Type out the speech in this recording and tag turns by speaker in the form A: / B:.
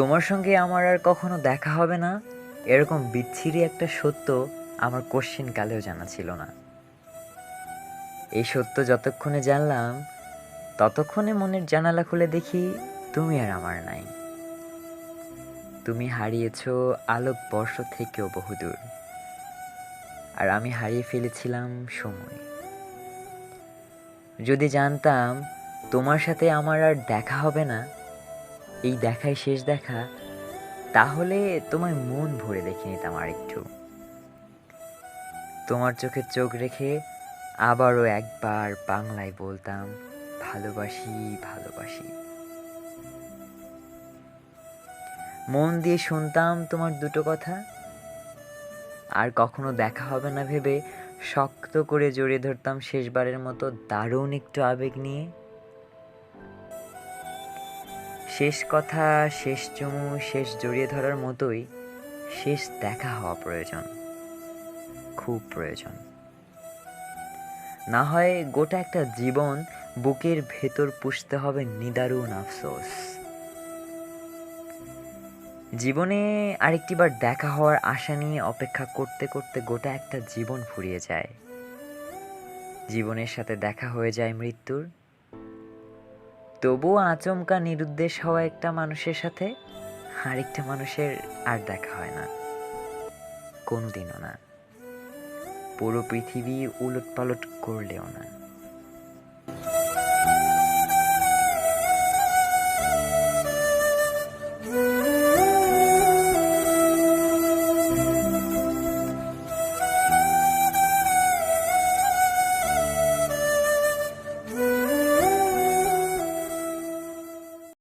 A: তোমার সঙ্গে আমার আর কখনো দেখা হবে না? এরকম বিচ্ছিরি একটা সত্য আমার কোশ্চেন কালেও জানা ছিল না। এই সত্য যতক্ষণে জানলাম, ততক্ষণে মনের জানালা খুলে দেখি তুমি আর আমার নাই। তুমি হারিয়েছ আলোক বর্ষ থেকেও বহুদূর। আর আমি হারিয়ে ফেলেছিলাম সময়। যদি জানতাম তোমার সাথে আমার আর দেখা হবে না এই দেখাই শেষ দেখা, তাহলে তোমায় মন ভরে দেখে নিতাম আর একটু তোমার চোখে চোখ রেখে আবারও একবার বাংলায় বলতাম, ভালোবাসি ভালোবাসি। মন দিয়ে শুনতাম তোমার দুটো কথা, আর কখনো দেখা হবে না ভেবে শক্ত করে জড়িয়ে ধরতাম শেষবারের মতো দারুণ একটু আবেগ নিয়ে। শেষ কথা, শেষ চুমু, শেষ জড়িয়ে ধরার মতোই শেষ দেখা হওয়া প্রয়োজন। খুব প্রয়োজন। না হয় গোটা একটা জীবন বুকের ভেতর পুষতে হবে নিদারুণ আফসোস। জীবনে আরেকটিবার দেখা হওয়ার আশা নিয়ে অপেক্ষা করতে করতে গোটা একটা জীবন ফুরিয়ে যায়। জীবনের সাথে দেখা হয়ে যায় মৃত্যুর। তবুও আচমকা নিরুদ্দেশ হওয়া একটা মানুষের সাথে আরেকটা মানুষের আর দেখা হয় না। কোনোদিনও না। পুরো পৃথিবী উলট পালট করলেও না।